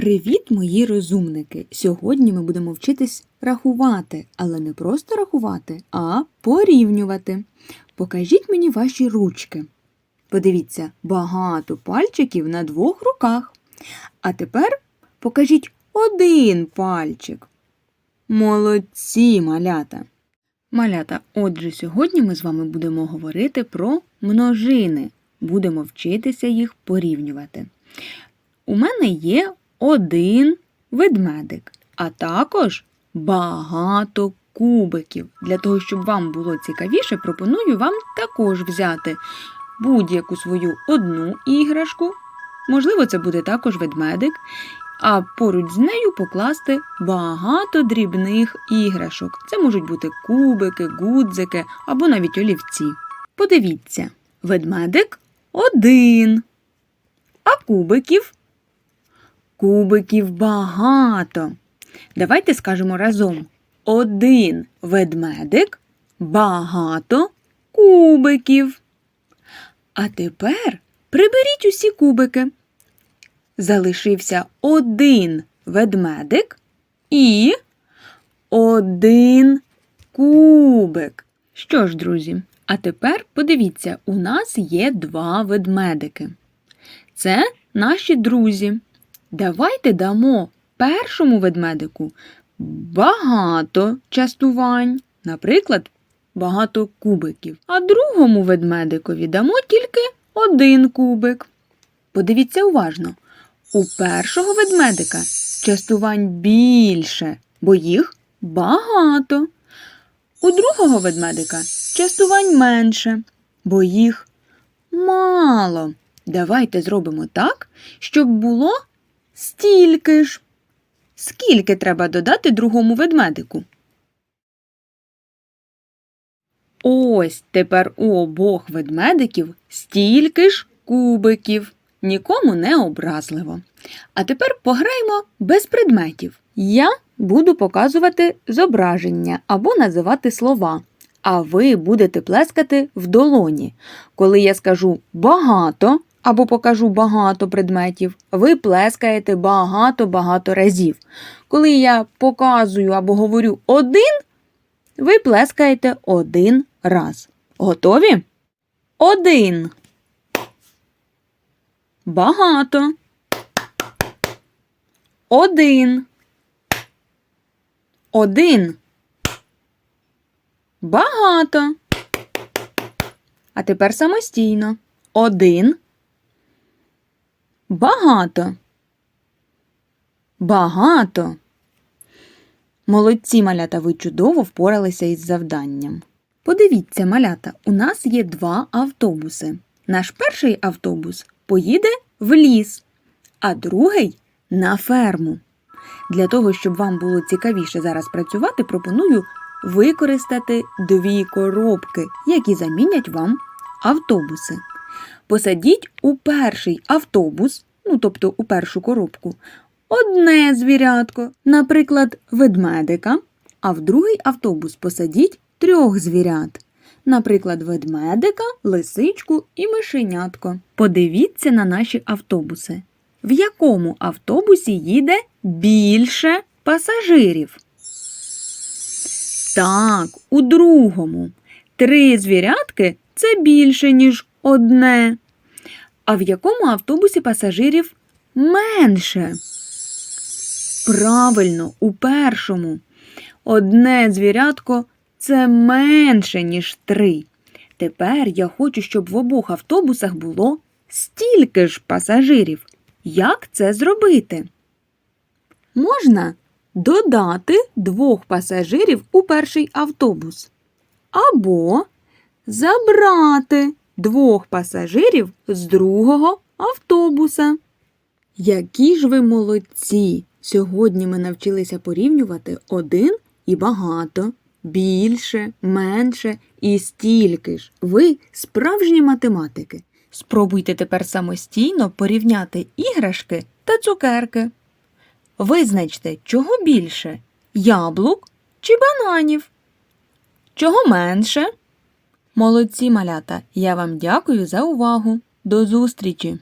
Привіт, мої розумники! Сьогодні ми будемо вчитись рахувати, але не просто рахувати, а порівнювати. Покажіть мені ваші ручки. Подивіться, багато пальчиків на двох руках. А тепер покажіть один пальчик. Молодці, малята! Малята, отже, сьогодні ми з вами будемо говорити про множини. Будемо вчитися їх порівнювати. У мене є один ведмедик, а також багато кубиків. Для того, щоб вам було цікавіше, пропоную вам також взяти будь-яку свою одну іграшку. Можливо, це буде також ведмедик, а поруч з нею покласти багато дрібних іграшок. Це можуть бути кубики, гудзики або навіть олівці. Подивіться, ведмедик один, а кубиків Кубиків багато. Давайте скажемо разом: один ведмедик, багато кубиків. А тепер приберіть усі кубики. Залишився один ведмедик і один кубик. Що ж, друзі, а тепер подивіться, у нас є два ведмедики. Це наші друзі. Давайте дамо першому ведмедику багато частувань, наприклад, багато кубиків, а другому ведмедикові дамо тільки один кубик. Подивіться уважно, у першого ведмедика частувань більше, бо їх багато. У другого ведмедика частувань менше, бо їх мало. Давайте зробимо так, щоб було Стільки ж. Скільки треба додати другому ведмедику? Ось тепер у обох ведмедиків стільки ж кубиків. Нікому не образливо. А тепер пограємо без предметів. Я буду показувати зображення або називати слова, а ви будете плескати в долоні. Коли я скажу багато, або покажу багато предметів, ви плескаєте багато-багато разів. Коли я показую або говорю один, ви плескаєте один раз. Готові? Один. Багато. Один. Один. Багато. А тепер самостійно. Один. Багато. Багато. Молодці малята, ви чудово впоралися із завданням. Подивіться, малята, у нас є два автобуси. Наш перший автобус поїде в ліс, а другий на ферму. Для того, щоб вам було цікавіше зараз працювати, пропоную використати дві коробки, які замінять вам автобуси посадіть у перший автобус, ну тобто у першу коробку, одне звірятко, наприклад, ведмедика, а в другий автобус посадіть трьох звірят. Наприклад, ведмедика, лисичку і мишенятко. Подивіться на наші автобуси. В якому автобусі їде більше пасажирів? Так, у другому. Три звірятки це більше, ніж одне. А в якому автобусі пасажирів менше? Правильно, у першому. Одне звірятко це менше, ніж три. Тепер я хочу, щоб в обох автобусах було стільки ж пасажирів. Як це зробити? Можна додати двох пасажирів у перший автобус. Або забрати двох пасажирів з другого автобуса. Які ж ви молодці! Сьогодні ми навчилися порівнювати один і багато, більше, менше і стільки ж. Ви справжні математики. Спробуйте тепер самостійно порівняти іграшки та цукерки. Визначте, чого більше яблук чи бананів. Чого менше? Молодці малята! Я вам дякую за увагу. До зустрічі!